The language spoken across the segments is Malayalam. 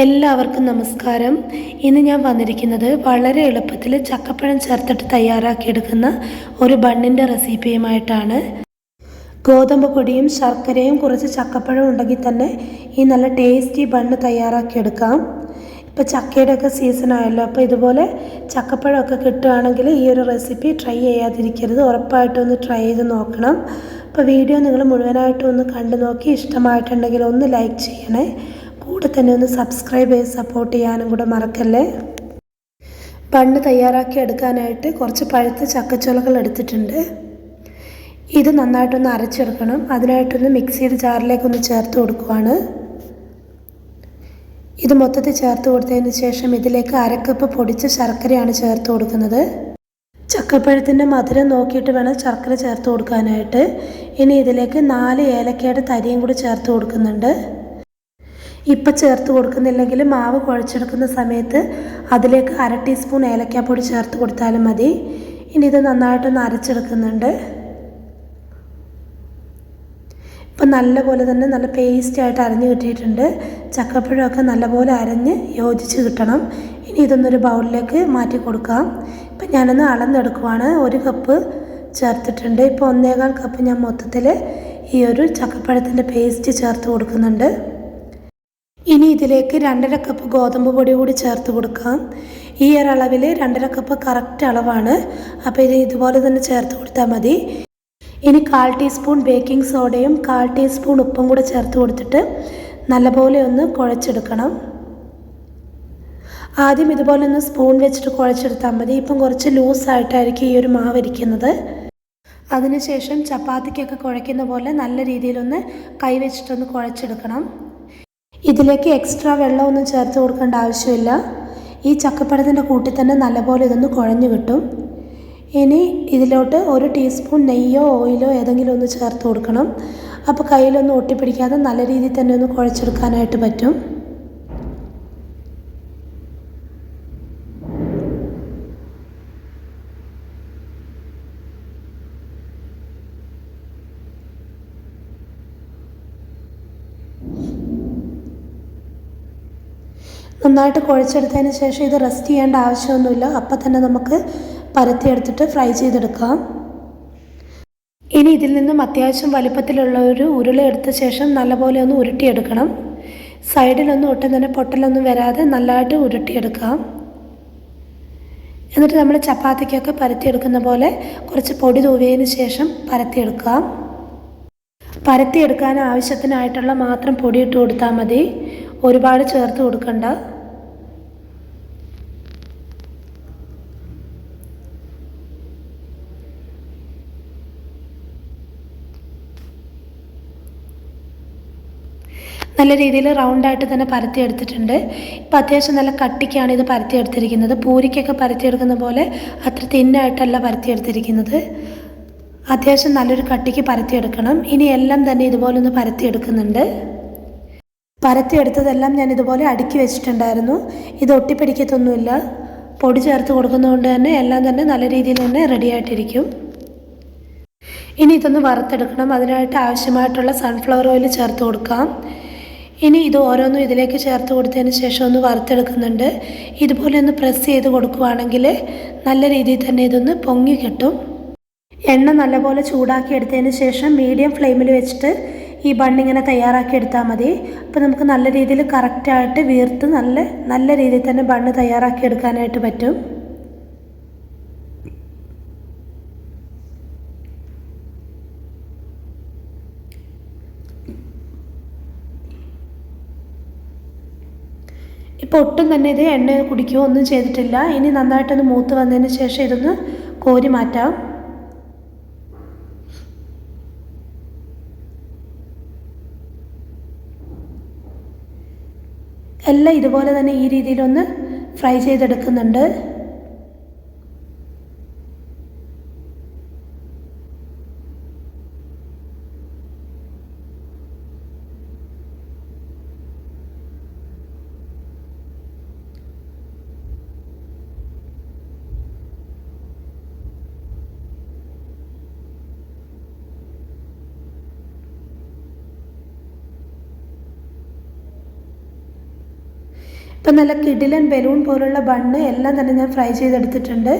എല്ലാവർക്കും നമസ്കാരം. ഇന്ന് ഞാൻ വന്നിരിക്കുന്നത് വളരെ എളുപ്പത്തിൽ ചക്കപ്പഴം ചേർത്തിട്ട് തയ്യാറാക്കിയെടുക്കുന്ന ഒരു ബണ്ണിന്റെ റെസിപ്പിയുമായിട്ടാണ്. ഗോതമ്പ് പൊടിയും ശർക്കരയും കുറച്ച് ചക്കപ്പഴം ഉണ്ടെങ്കിൽ തന്നെ ഈ നല്ല ടേസ്റ്റി ബണ്ണ് തയ്യാറാക്കിയെടുക്കാം. ഇപ്പോൾ ചക്കയുടെയൊക്കെ സീസൺ ആയല്ലോ അപ്പോൾ ഇതുപോലെ ചക്കപ്പഴമൊക്കെ കിട്ടുകയാണെങ്കിൽ ഈ ഒരു റെസിപ്പി ട്രൈ ചെയ്യാതിരിക്കരുത്. ഉറപ്പായിട്ടും ഒന്ന് ട്രൈ ചെയ്ത് നോക്കണം. അപ്പോൾ വീഡിയോ നിങ്ങൾ മുഴുവനായിട്ടും ഒന്ന് കണ്ടു നോക്കി ഇഷ്ടമായിട്ടുണ്ടെങ്കിൽ ഒന്ന് ലൈക്ക് ചെയ്യണേ. കൂടെ തന്നെ ഒന്ന് സബ്സ്ക്രൈബ് ചെയ്ത് സപ്പോർട്ട് ചെയ്യാനും കൂടെ മറക്കല്ലേ? പണ്ട് തയ്യാറാക്കി എടുക്കാനായിട്ട് കുറച്ച് പഴുത്ത ചക്കച്ചുളകൾ എടുത്തിട്ടുണ്ട്. ഇത് നന്നായിട്ടൊന്ന് അരച്ചെടുക്കണം. അതിനായിട്ടൊന്ന് മിക്സിയുടെ ജാറിലേക്കൊന്ന് ചേർത്ത് കൊടുക്കുവാണ്. ഇത് മൊത്തത്തിൽ ചേർത്ത് കൊടുത്തതിന് ശേഷം ഇതിലേക്ക് അരക്കപ്പ് പൊടിച്ച ശർക്കരയാണ് ചേർത്ത് കൊടുക്കുന്നത്. ചക്കപ്പഴത്തിന്റെ മധുരം നോക്കിയിട്ട് വേണം ശർക്കര ചേർത്ത് കൊടുക്കാനായിട്ട്. ഇനി ഇതിലേക്ക് നാല് ഏലക്കയുടെ തരിയും കൂടി ചേർത്ത് കൊടുക്കുന്നുണ്ട്. ഇപ്പം ചേർത്ത് കൊടുക്കുന്നില്ലെങ്കിൽ മാവ് കുഴച്ചെടുക്കുന്ന സമയത്ത് അതിലേക്ക് അര ടീസ്പൂൺ ഏലക്കാപ്പൊടി ചേർത്ത് കൊടുത്താലും മതി. ഇനി ഇത് നന്നായിട്ടൊന്ന് അരച്ചെടുക്കുന്നുണ്ട്. ഇപ്പം നല്ലപോലെ തന്നെ നല്ല പേസ്റ്റ് ആയിട്ട് അരഞ്ഞ് കിട്ടിയിട്ടുണ്ട്. ചക്കപ്പഴമൊക്കെ നല്ലപോലെ അരഞ്ഞ് യോജിച്ച് കിട്ടണം. ഇനി ഇതൊന്നൊരു ബൗളിലേക്ക് മാറ്റി കൊടുക്കാം. ഇപ്പം ഞാനൊന്ന് അളന്നെടുക്കുവാണ്. ഒരു കപ്പ് ചേർത്തിട്ടുണ്ട്. ഇപ്പോൾ ഒന്നേകാൽ കപ്പ് ഞാൻ മൊത്തത്തിൽ ഈ ഒരു ചക്കപ്പഴത്തിന്റെ പേസ്റ്റ് ചേർത്ത് കൊടുക്കുന്നുണ്ട്. ഇനി ഇതിലേക്ക് രണ്ടര കപ്പ് ഗോതമ്പ് പൊടി കൂടി ചേർത്ത് കൊടുക്കാം. ഈ ഒരു അളവിൽ രണ്ടര കപ്പ് കറക്റ്റ് അളവാണ്. അപ്പോൾ ഇത് ഇതുപോലെ തന്നെ ചേർത്ത് കൊടുത്താൽ മതി. ഇനി കാൽ ടീസ്പൂൺ ബേക്കിംഗ് സോഡയും കാൽ ടീസ്പൂൺ ഉപ്പും കൂടെ ചേർത്ത് കൊടുത്തിട്ട് നല്ലപോലെ ഒന്ന് കുഴച്ചെടുക്കണം. ആദ്യം ഇതുപോലെ ഒന്ന് സ്പൂൺ വെച്ചിട്ട് കുഴച്ചെടുത്താൽ മതി. ഇപ്പം കുറച്ച് ലൂസായിട്ടായിരിക്കും ഈ ഒരു മാവ് ഇരിക്കുന്നത്. അതിനുശേഷം ചപ്പാത്തിക്കൊക്കെ കുഴയ്ക്കുന്ന പോലെ നല്ല രീതിയിലൊന്ന് കൈ വെച്ചിട്ടൊന്ന് കുഴച്ചെടുക്കണം. ഇതിലേക്ക് എക്സ്ട്രാ വെള്ളമൊന്നും ചേർത്ത് കൊടുക്കേണ്ട ആവശ്യമില്ല. ഈ ചക്കപ്പഴത്തിന്റെ കൂട്ടിൽ തന്നെ നല്ലപോലെ ഇതൊന്ന് കുഴഞ്ഞു കിട്ടും. ഇനി ഇതിലോട്ട് ഒരു ടീസ്പൂൺ നെയ്യോ ഓയിലോ ഏതെങ്കിലും ഒന്ന് ചേർത്ത് കൊടുക്കണം. അപ്പോൾ കയ്യിലൊന്നും ഒട്ടിപ്പിടിക്കാതെ നല്ല രീതിയിൽ തന്നെ ഒന്ന് കുഴച്ചെടുക്കാനായിട്ട് പറ്റും. നന്നായിട്ട് കുഴച്ചെടുത്തതിന് ശേഷം ഇത് റെസ്റ്റ് ചെയ്യേണ്ട ആവശ്യമൊന്നുമില്ല. അപ്പം തന്നെ നമുക്ക് പരത്തിയെടുത്തിട്ട് ഫ്രൈ ചെയ്തെടുക്കാം. ഇനി ഇതിൽ നിന്നും അത്യാവശ്യം വലിപ്പത്തിലുള്ള ഒരു ഉരുള എടുത്ത ശേഷം നല്ലപോലെ ഒന്ന് ഉരുട്ടിയെടുക്കണം. സൈഡിലൊന്നും ഒട്ടും തന്നെ പൊട്ടലൊന്നും വരാതെ നല്ലതായിട്ട് ഉരുട്ടിയെടുക്കാം. എന്നിട്ട് നമ്മൾ ചപ്പാത്തിക്കൊക്കെ പരത്തിയെടുക്കുന്ന പോലെ കുറച്ച് പൊടി തൂവിയതിന് ശേഷം പരത്തിയെടുക്കാം. പരത്തിയെടുക്കാൻ ആവശ്യത്തിനായിട്ടുള്ള മാത്രം പൊടി ഇട്ട് കൊടുത്താൽ മതി. ഒരുപാട് ചേർത്ത് കൊടുക്കണ്ട. നല്ല രീതിയിൽ റൗണ്ടായിട്ട് തന്നെ പരത്തി എടുത്തിട്ടുണ്ട്. ഇപ്പം അത്യാവശ്യം നല്ല കട്ടിക്കാണ് ഇത് പരത്തി എടുത്തിരിക്കുന്നത്. പൂരിക്കൊക്കെ പരത്തി എടുക്കുന്ന പോലെ അത്ര തിന്നായിട്ടല്ല പരത്തിയെടുത്തിരിക്കുന്നത് അത്യാവശ്യം നല്ലൊരു കട്ടിക്ക് പരത്തിയെടുക്കണം ഇനി എല്ലാം തന്നെ ഇതുപോലെ ഒന്ന് പരത്തിയെടുക്കുന്നുണ്ട് പരത്തിയെടുത്തതെല്ലാം ഞാൻ ഇതുപോലെ അടുക്കി വെച്ചിട്ടുണ്ടായിരുന്നു. ഇത് ഒട്ടിപ്പിടിക്കത്തൊന്നുമില്ല. പൊടി ചേർത്ത് കൊടുക്കുന്നതുകൊണ്ട് തന്നെ എല്ലാം തന്നെ നല്ല രീതിയിൽ തന്നെ റെഡി ആയിട്ടിരിക്കും. ഇനി ഇതൊന്ന് വറുത്തെടുക്കണം. അതിനായിട്ട് ആവശ്യമായിട്ടുള്ള സൺഫ്ലവർ ഓയിൽ ചേർത്ത് കൊടുക്കാം. ഇനി ഇത് ഓരോന്നും ഇതിലേക്ക് ചേർത്ത് കൊടുത്തതിന് ശേഷം ഒന്ന് വറുത്തെടുക്കുന്നുണ്ട്. ഇതുപോലെ ഒന്ന് പ്രസ് ചെയ്ത് കൊടുക്കുവാണെങ്കിൽ നല്ല രീതിയിൽ തന്നെ ഇതൊന്ന് പൊങ്ങി കിട്ടും. എണ്ണ നല്ലപോലെ ചൂടാക്കി എടുത്തതിന് ശേഷം മീഡിയം ഫ്ലെയിമിൽ വെച്ചിട്ട് ഈ ബണ്ണിങ്ങനെ തയ്യാറാക്കി എടുത്താൽ മതി. അപ്പോൾ നമുക്ക് നല്ല രീതിയിൽ കറക്റ്റായിട്ട് വീർത്ത് നല്ല നല്ല രീതിയിൽ തന്നെ ബണ്ണ് തയ്യാറാക്കി എടുക്കാനായിട്ട് പറ്റും. ഇപ്പോൾ ഒട്ടും തന്നെ ഇത് എണ്ണ കുടിക്കുകയോ ഒന്നും ചെയ്തിട്ടില്ല. ഇനി നന്നായിട്ടൊന്ന് മൂത്ത് വന്നതിന് ശേഷം ഇതൊന്ന് കോരി മാറ്റാം. എല്ലാം ഇതുപോലെ തന്നെ ഈ രീതിയിലൊന്ന് ഫ്രൈ ചെയ്തെടുക്കുന്നുണ്ട്. ഇപ്പം നല്ല കിടിലൻ ബലൂൺ പോലുള്ള ബണ്ണ് എല്ലാം തന്നെ ഞാൻ ഫ്രൈ ചെയ്തെടുത്തിട്ടുണ്ട്.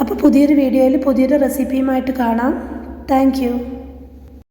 അപ്പോൾ പുതിയൊരു വീഡിയോയിൽ പുതിയൊരു റെസിപ്പിയുമായിട്ട് കാണാം. താങ്ക്